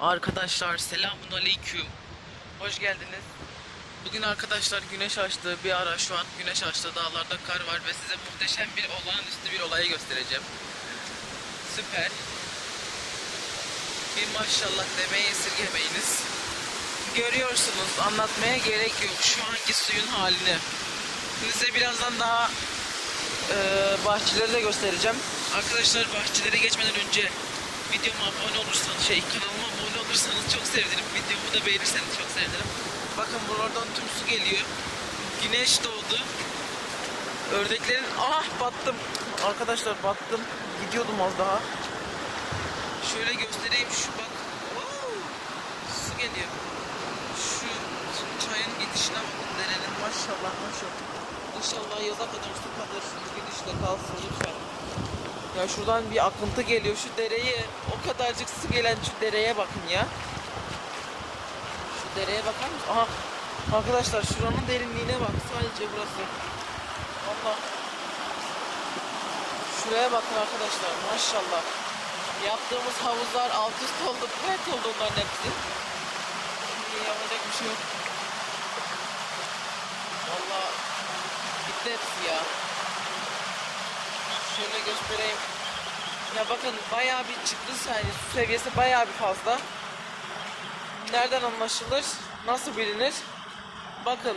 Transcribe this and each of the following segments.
Arkadaşlar selamun aleyküm. Hoş geldiniz. Bugün arkadaşlar güneş açtı. Bir ara şu an güneş açtı. Dağlarda kar var ve size muhteşem bir olağanüstü bir olayı göstereceğim. Süper. Bir maşallah demeyi esirgemeyiniz. Görüyorsunuz anlatmaya gerek yok şu anki suyun halini. Size birazdan daha e, bahçeleri de göstereceğim. Arkadaşlar bahçelere geçmeden önce videoma abone olursanız, şey kanalıma olursanız çok sevinirim. Videomu da beğenirseniz çok sevinirim. Bakın buradan tüm su geliyor. Güneş doğdu. Ördeklerin ah battım. Arkadaşlar battım. Gidiyordum az daha. Şöyle göstereyim şu bak. Su geliyor. Şu, çayın gidişine bakın derenin maşallah maşallah. İnşallah yaza kadar su kalır. Gidişle kalsın lütfen. Ya şuradan bir akıntı geliyor şu dereye. O kadarcık su gelen şu dereye bakın ya. Şu dereye bakar mısın? Aha. Arkadaşlar şuranın derinliğine bak. Sadece burası. Allah. Şuraya bakın arkadaşlar. Maşallah. Yaptığımız havuzlar alt üst oldu. Pert oldu onların hepsi. Şimdi yapacak bir şey yok. Valla bitti hepsi ya. Şöyle göstereyim. Ya bakın bayağı bir çıktı yani su seviyesi bayağı bir fazla. Nereden anlaşılır? Nasıl bilinir? Bakın.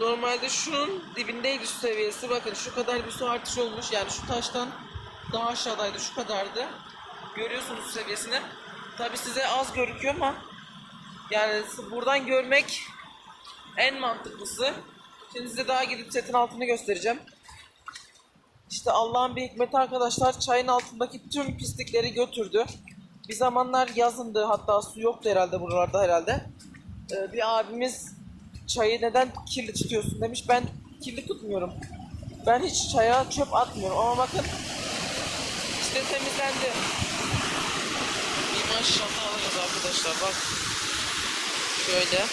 Normalde şunun dibindeydi su seviyesi. Bakın şu kadar bir su artış olmuş. Yani şu taştan daha aşağıdaydı. Şu kadardı. Görüyorsunuz su seviyesini. Tabi size az gözüküyor ama yani buradan görmek en mantıklısı. Şimdi size daha gidip setin altını göstereceğim. İşte Allah'ın bir hikmeti arkadaşlar çayın altındaki tüm pislikleri götürdü. Bir zamanlar yazındı hatta su yoktu herhalde buralarda herhalde. Ee, bir abimiz çayı neden kirli tutuyorsun demiş. Ben kirli tutmuyorum. Ben hiç çaya çöp atmıyorum ama bakın işte temizlendi. Bir maşallah alırız arkadaşlar bak. Şöyle.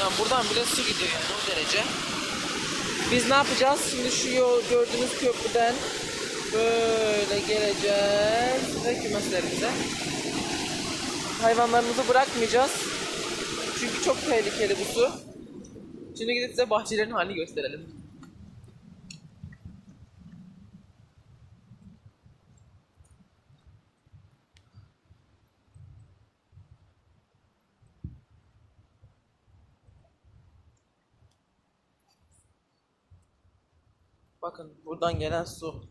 Yani buradan bile su gidiyor yani o derece. Biz ne yapacağız? Şimdi şu yol gördüğünüz köprüden böyle geleceğiz ve kümeslerimize. Hayvanlarımızı bırakmayacağız. Çünkü çok tehlikeli bu su. Şimdi gidip size bahçelerin halini gösterelim. Bakın buradan gelen su.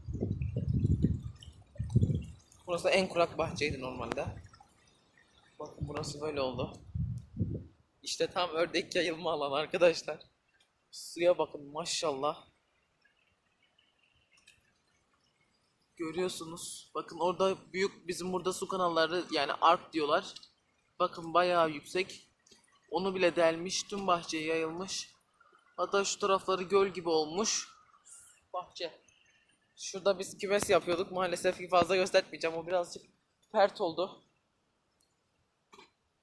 Burası en kurak bahçeydi normalde. Bakın burası böyle oldu. İşte tam ördek yayılma alanı arkadaşlar. Suya bakın maşallah. Görüyorsunuz. Bakın orada büyük bizim burada su kanalları yani ark diyorlar. Bakın bayağı yüksek. Onu bile delmiş. Tüm bahçeye yayılmış. Hatta şu tarafları göl gibi olmuş bahçe. Şurada biz kümes yapıyorduk. Maalesef ki fazla göstermeyeceğim. O birazcık pert oldu.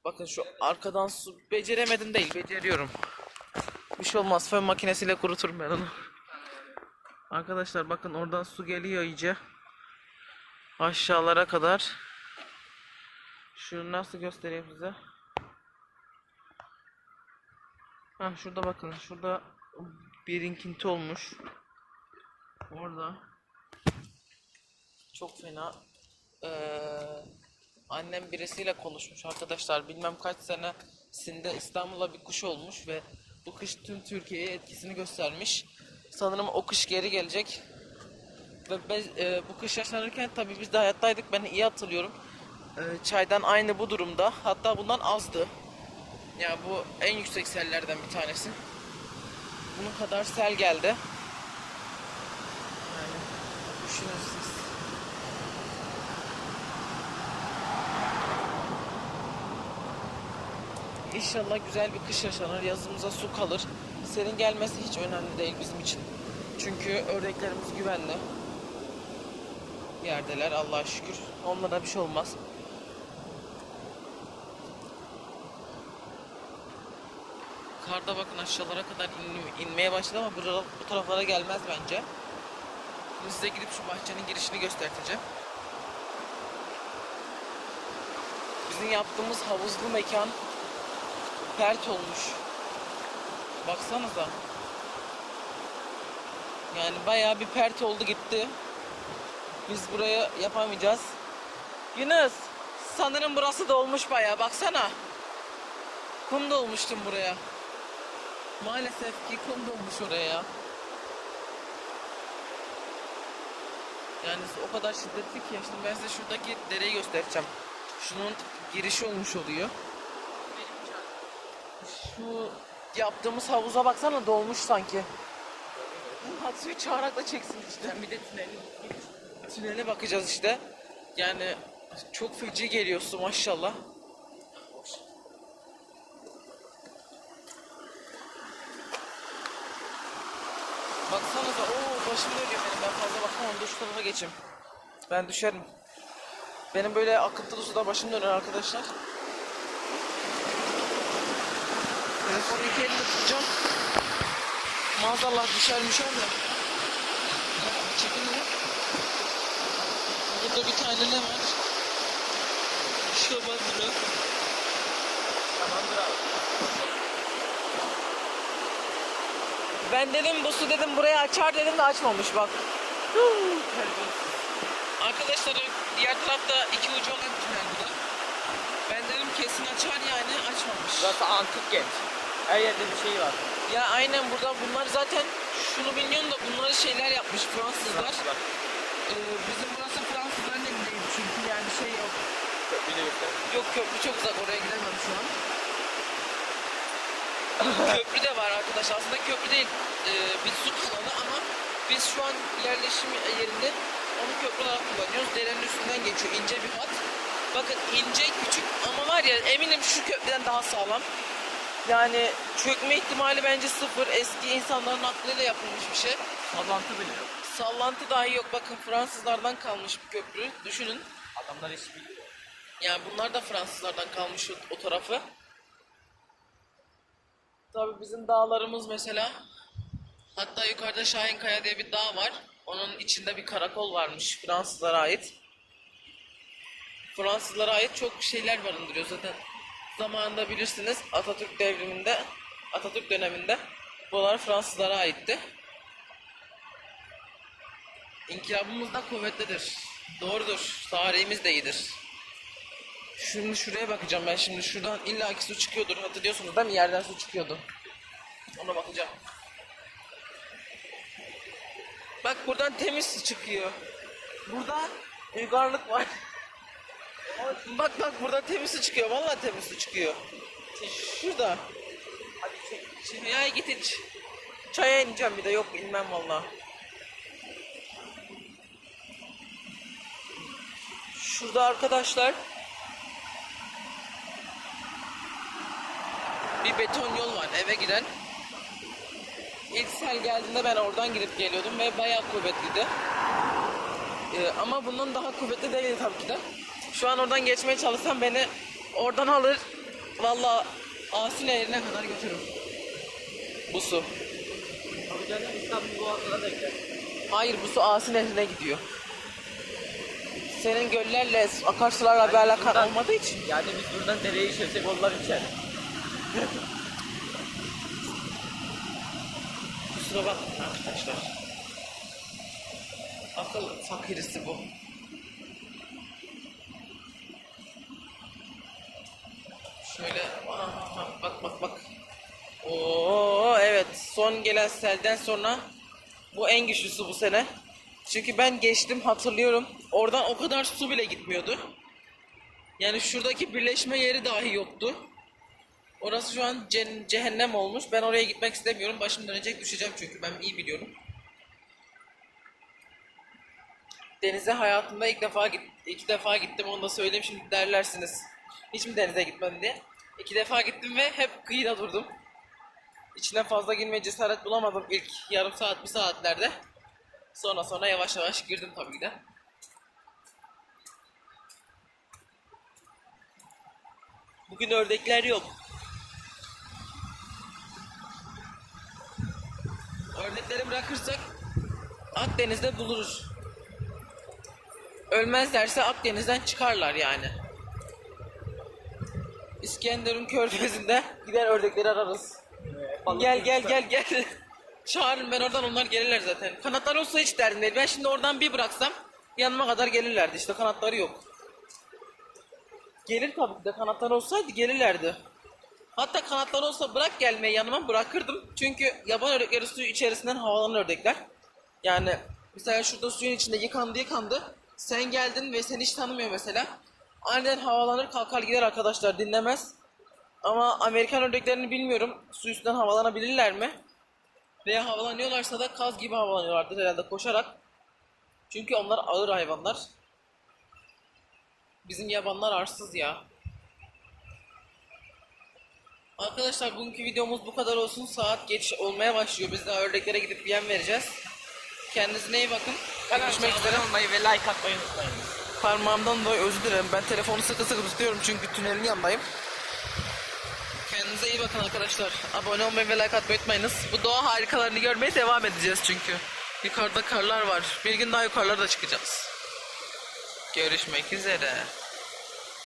Bakın şu arkadan su beceremedim değil. Beceriyorum. Bir şey olmaz. Fön makinesiyle kuruturum ben onu. Arkadaşlar bakın oradan su geliyor iyice. Aşağılara kadar. Şunu nasıl göstereyim size? Ha şurada bakın. Şurada bir inkinti olmuş. Orada çok fena eee, annem birisiyle konuşmuş arkadaşlar bilmem kaç senesinde İstanbul'a bir kuş olmuş ve bu kış tüm Türkiye'ye etkisini göstermiş. Sanırım o kış geri gelecek. Ve biz, eee, bu kış yaşanırken tabii biz de hayattaydık ben iyi hatırlıyorum. Eee, çaydan aynı bu durumda hatta bundan azdı. Ya bu en yüksek sellerden bir tanesi. Bunun kadar sel geldi. Düşünün siz. İnşallah güzel bir kış yaşanır, yazımıza su kalır. Senin gelmesi hiç önemli değil bizim için. Çünkü ördeklerimiz güvenli. Yerdeler Allah'a şükür. Onlara bir şey olmaz. Karda bakın aşağılara kadar in- inmeye başladı ama bu, bu taraflara gelmez bence. Şimdi size gidip şu bahçenin girişini göstereceğim. Bizim yaptığımız havuzlu mekan pert olmuş. Baksanıza. Yani bayağı bir pert oldu gitti. Biz buraya yapamayacağız. Yunus, sanırım burası dolmuş bayağı. Baksana. Kum dolmuştum buraya. Maalesef ki kum dolmuş oraya. Yani o kadar şiddetli ki. Şimdi ben size şuradaki dereyi göstereceğim. Şunun girişi olmuş oluyor. Şu yaptığımız havuza baksana dolmuş sanki. Hatsu'yu çağırakla çeksin işte. bir de tüneli. Tünele bakacağız işte. Yani çok feci geliyor su maşallah. Baksanıza ooo başım dönüyor benim ben fazla bakamam dur şu tarafa geçeyim. Ben düşerim. Benim böyle akıntılı suda başım dönüyor arkadaşlar. Telefonu iki elimle tutacağım. Maazallah düşer düşer de. Çekin ya. Burada bir tane ne var? Şabandıra. Tamamdır abi. Ben dedim bu su dedim buraya açar dedim de açmamış bak. Arkadaşlar diğer tarafta iki ucu olan bir tünel bu da. Ben dedim kesin açar yani açmamış. Burası antik kent. Her yerde bir şey var. Ya aynen burada bunlar zaten şunu bilmiyorum da bunları şeyler yapmış Fransızlar. Bak. Ee, bizim burası Fransızların elindeydi çünkü yani şey yok. Köprüyü de göster. Yok köprü çok uzak oraya gidemem şu an. Köprü de var arkadaşlar. Aslında köprü değil. Ee, bir su kanalı ama biz şu an yerleşim yerinde onu köprü olarak kullanıyoruz. Derenin üstünden geçiyor. ince bir hat. Bakın ince küçük ama var ya eminim şu köprüden daha sağlam. Yani çökme ihtimali bence sıfır. Eski insanların aklıyla yapılmış bir şey. Sallantı bile yok. Sallantı dahi yok. Bakın Fransızlardan kalmış bir köprü. Düşünün. Adamlar hiç biliyor. Yani bunlar da Fransızlardan kalmış o tarafı. Tabii bizim dağlarımız mesela. Hatta yukarıda Şahinkaya diye bir dağ var. Onun içinde bir karakol varmış Fransızlara ait. Fransızlara ait çok şeyler barındırıyor zaten. Zamanında bilirsiniz Atatürk devriminde, Atatürk döneminde buralar Fransızlara aitti. İnkılabımız da kuvvetlidir. Doğrudur. Tarihimiz de iyidir. Şimdi şuraya bakacağım ben şimdi şuradan illaki su çıkıyordur. Hatırlıyorsunuz değil mi? Yerden su çıkıyordu. Ona bakacağım. Bak buradan temiz su çıkıyor. Burada uygarlık var. bak bak burada temiz su çıkıyor. Vallahi temiz su çıkıyor. Şurada. Şimdi ya git iç. Çaya ineceğim bir de yok inmem vallahi. Şurada arkadaşlar bir beton yol var eve giden. İlk sel geldiğinde ben oradan gidip geliyordum ve bayağı kuvvetliydi. Ee, ama bundan daha kuvvetli değildi tabii ki de. Şu an oradan geçmeye çalışsam beni oradan alır. Valla Asi Nehri'ne kadar götürür. Bu su. Tabii canım İstanbul Boğazı'na gider. Hayır bu su Asi Nehri'ne gidiyor. Senin göllerle, akarsularla bir alakan olmadığı için. Yani biz buradan dereye işlesek onlar içer. Kusura bakmayın arkadaşlar. Akıl fakirisi bu. Şöyle aha, bak bak bak. Oo evet son gelen selden sonra bu en güçlüsü bu sene. Çünkü ben geçtim hatırlıyorum. Oradan o kadar su bile gitmiyordu. Yani şuradaki birleşme yeri dahi yoktu. Orası şu an cen- cehennem olmuş. Ben oraya gitmek istemiyorum. Başım dönecek düşeceğim çünkü ben iyi biliyorum. Denize hayatımda ilk defa git iki defa gittim onu da söyleyeyim şimdi derlersiniz. Hiç mi denize gitmedin diye. İki defa gittim ve hep kıyıda durdum. İçine fazla girmeye cesaret bulamadım ilk yarım saat bir saatlerde. Sonra sonra yavaş yavaş girdim tabii ki de. Bugün ördekler yok. Ördekleri bırakırsak Akdeniz'de buluruz. Ölmezlerse Akdeniz'den çıkarlar yani. İskenderun körfezinde gider ördekleri ararız. Gel gel gel gel. Çağırın ben oradan onlar gelirler zaten. Kanatları olsa hiç derdim değil. Ben şimdi oradan bir bıraksam yanıma kadar gelirlerdi. İşte kanatları yok. Gelir tabii ki de kanatları olsaydı gelirlerdi. Hatta kanatları olsa bırak gelmeyi yanıma bırakırdım. Çünkü yaban ördekleri suyu içerisinden havalanan ördekler. Yani mesela şurada suyun içinde yıkandı yıkandı. Sen geldin ve seni hiç tanımıyor mesela. Aniden havalanır kalkar gider arkadaşlar dinlemez. Ama Amerikan ördeklerini bilmiyorum. Su üstünden havalanabilirler mi? Veya havalanıyorlarsa da kaz gibi havalanıyorlardır herhalde koşarak. Çünkü onlar ağır hayvanlar. Bizim yabanlar arsız ya. Arkadaşlar bugünkü videomuz bu kadar olsun. Saat geç olmaya başlıyor. Biz daha ördeklere gidip yem vereceğiz. Kendinize iyi bakın. Görüşmek üzere. olmayı ve like atmayı unutmayın. Parmağımdan dolayı özür dilerim. Ben telefonu sıkı sıkı tutuyorum çünkü tünelin yanındayım. Kendinize iyi bakın arkadaşlar. Abone olmayı ve like atmayı unutmayınız. Bu doğa harikalarını görmeye devam edeceğiz çünkü. Yukarıda karlar var. Bir gün daha yukarılara da çıkacağız. Görüşmek üzere.